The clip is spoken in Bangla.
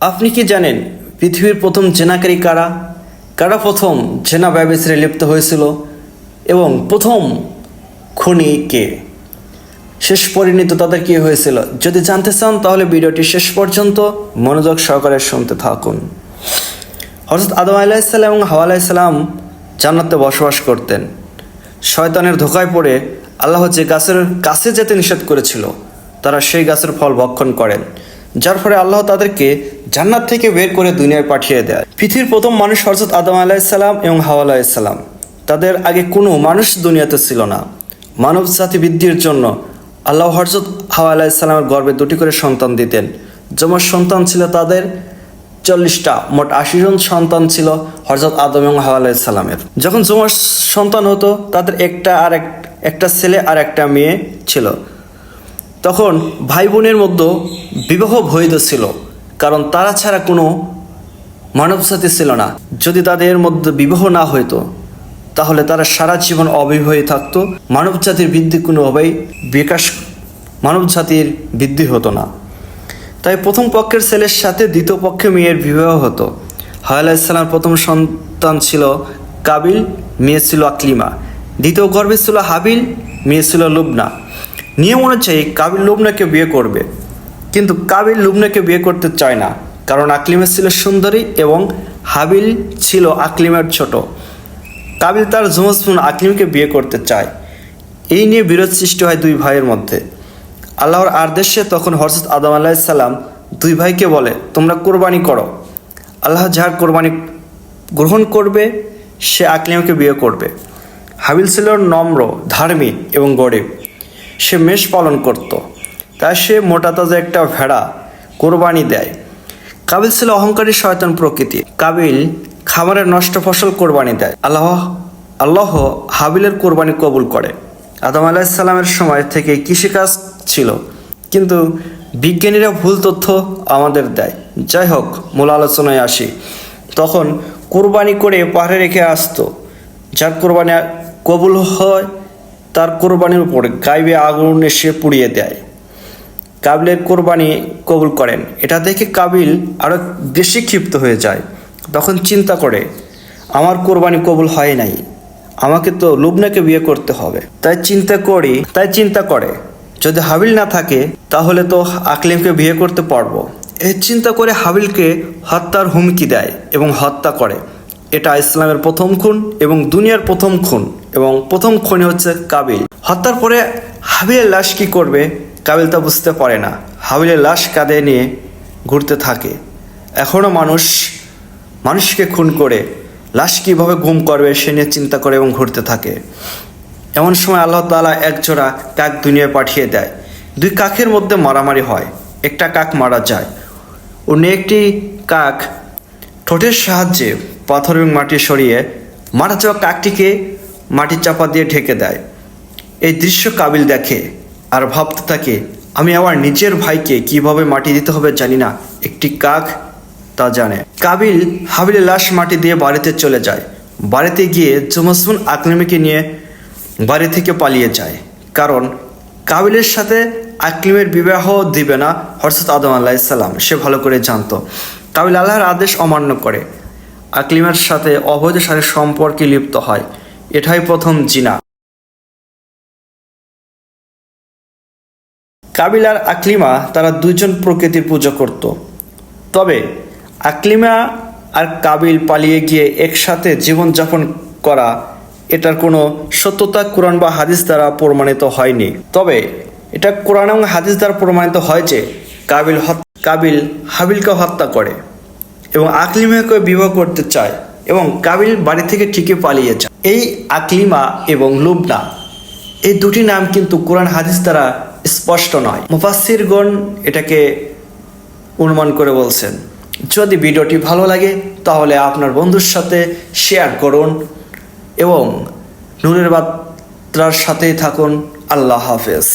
আপনি কি জানেন পৃথিবীর প্রথম জেনাকারী কারা? কারা প্রথম জেনা ব্যবসারে লিপ্ত হয়েছিল? এবং প্রথম খুনি কে? শেষ পরিণত তাদের কি হয়েছিল? যদি জানতে চান, তাহলে ভিডিওটি শেষ পর্যন্ত মনোযোগ সহকারে শুনতে থাকুন। হজরত আদম আলাইসাল্লাম এবং হাওয়া আলাইসাল্লাম জান্নাতে বসবাস করতেন। শয়তানের ধোকায় পড়ে আল্লাহ যে গাছের কাছে যেতে নিষেধ করেছিল, তারা সেই গাছের ফল ভক্ষণ করেন। যার ফলে আল্লাহ তাদেরকে জান্নাত থেকে বের করে দুনিয়ায় পাঠিয়ে দেয়। পৃথিবীর প্রথম মানুষ হজরত আদম আলাইসাল্লাম এবং হাওয়া আলাইসাল্লাম তাদের আগে কোনো মানুষ দুনিয়াতে ছিল না। মানব জাতি বৃদ্ধির জন্য আল্লাহ হজরত হাওয়া আলাইসাল্লামের গর্বে দুটি করে সন্তান দিতেন। যেমন সন্তান ছিল তাদের চল্লিশটা, মোট আশি জন সন্তান ছিল হরজত আদম এবং হাওয়া আলাইসাল্লামের যখন জুমার সন্তান হতো, তাদের একটা আর এক, একটা ছেলে আর একটা মেয়ে ছিল। তখন ভাই বোনের মধ্যে বিবাহ বৈধ ছিল, কারণ তারা ছাড়া কোনো মানব জাতি ছিল না। যদি তাদের মধ্যে বিবাহ না হইতো, তাহলে তারা সারা জীবন অবিবাহী থাকতো। মানব জাতির বৃদ্ধি কোনোভাবেই বিকাশ মানব জাতির বৃদ্ধি হতো না। তাই প্রথম পক্ষের ছেলের সাথে দ্বিতীয় পক্ষে মেয়ের বিবাহ হতো। হাওয়ালাইসাল্লামের প্রথম সন্তান ছিল কাবিল, মেয়ে ছিল আকলিমা। দ্বিতীয় গর্ভে ছিল হাবিল, মেয়ে ছিল লুবনা। নিয়ম অনুযায়ী কাবিল লুবনাকে বিয়ে করবে। কিন্তু কাবিল লুবনাকে বিয়ে করতে চায় না, কারণ আকলিমা ছিল সুন্দরী এবং হাবিল ছিল আকলিমার ছোট। কাবিল তার জমজপুন আকলিমকে বিয়ে করতে চায়। এই নিয়ে বিরোধ সৃষ্টি হয় দুই ভাইয়ের মধ্যে। আল্লাহর আদেশে তখন হরসত আদম আলাইসাল্লাম দুই ভাইকে বলে, তোমরা কোরবানি করো। আল্লাহ যাহার কোরবানি গ্রহণ করবে, সে আকলিমকে বিয়ে করবে। হাবিল ছিল নম্র, ধার্মিক এবং গরিব। সে মেষ পালন করত। তাই সে মোটা তাজা একটা ভেড়া কোরবানি দেয়। কাবিল ছিল অহংকারী শয়তান প্রকৃতি কাবিল খামারের নষ্ট ফসল কোরবানি দেয়। আল্লাহ আল্লাহ হাবিলের কোরবানি কবুল করে। আদম আলাহিসাল্লামের সময় থেকে কৃষিকাজ ছিল। কিন্তু বিজ্ঞানীরা ভুল তথ্য আমাদের দেয়। যাই হোক, মূল আলোচনায় আসি। তখন কোরবানি করে পাহাড়ে রেখে আসতো। যার কোরবানি কবুল হয় তার কোরবানির উপর গাইবে আগুন এসে পুড়িয়ে দেয়। কাবিলের কোরবানি কবুল করেন। এটা দেখে কাবিল আরও বেশি ক্ষিপ্ত হয়ে যায়। তখন চিন্তা করে, আমার কোরবানি কবুল হয় নাই। আমাকে তো লুবনাকে বিয়ে করতে হবে। তাই চিন্তা করি, তাই চিন্তা করে। যদি হাবিল না থাকে, তাহলে তো আকলিমকে বিয়ে করতে পারব। এই চিন্তা করে হাবিলকে হত্যার হুমকি দেয় এবং হত্যা করে। এটা ইসলামের প্রথম খুন এবং দুনিয়ার প্রথম খুন এবং প্রথম খুনি হচ্ছে কাবিল। হত্যার পরে হাবিলের লাশ কি করবে, কাবিল তা বুঝতে পারে না। হাবিলের লাশ কাঁধে নিয়ে ঘুরতে থাকে। এখনও মানুষ, মানুষকে খুন করে, লাশ কীভাবে গুম করবে সে নিয়ে চিন্তা করে এবং ঘুরতে থাকে। এমন সময় আল্লাহ তালা এক জোড়া কাক দুনিয়ায় পাঠিয়ে দেয়। দুই কাকের মধ্যে মারামারি হয়। একটা কাক মারা যায়। অন্য একটি কাক ঠোঁটের সাহায্যে পাথর এবং মাটি সরিয়ে মারা যাওয়া কাকটিকে মাটির চাপা দিয়ে ঢেকে দেয়। এই দৃশ্য কাবিল দেখে আর ভাবতে থাকে, আমি আমার নিজের ভাইকে কীভাবে মাটি দিতে হবে জানি না, একটি কাক তা জানে। কাবিল হাবিলের লাশ মাটি দিয়ে বাড়িতে চলে যায়। বাড়িতে গিয়ে জুমসুন আকলিমিকে নিয়ে বাড়ি থেকে পালিয়ে যায়। কারণ কাবিলের সাথে আকলিমের বিবাহ দিবে না হরসত আদম আল্লাহ আল্লাহিসাল্লাম সে ভালো করে জানতো। কাবিল আল্লাহর আদেশ অমান্য করে। আকলিমের সাথে অবৈধ শারীর সম্পর্কে লিপ্ত হয়। এটাই প্রথম জিনা। কাবিল আর আকলিমা তারা দুইজন প্রকৃতির পুজো করত। তবে আকলিমা আর কাবিল পালিয়ে গিয়ে একসাথে জীবনযাপন করা এটার কোনো সত্যতা কোরআন বা হাদিস দ্বারা প্রমাণিত হয়নি। তবে এটা কোরআন এবং হাদিস দ্বারা প্রমাণিত হয় যে কাবিল কাবিল হাবিলকে হত্যা করে। এবং আকলিমাকে বিবাহ করতে চায় এবং কাবিল বাড়ি থেকে ঠিকই পালিয়ে যায়। এই আকলিমা এবং লুবনা, এই দুটি নাম কিন্তু কোরআন হাদিস দ্বারা স্পষ্ট নয়। মুফাসিরগণ এটাকে অনুমান করে বলছেন, যদি ভিডিওটি ভালো লাগে, তাহলে আপনার বন্ধুর সাথে শেয়ার করুন এবং নূরের বার্তার সাথেই থাকুন। আল্লাহ হাফেজ।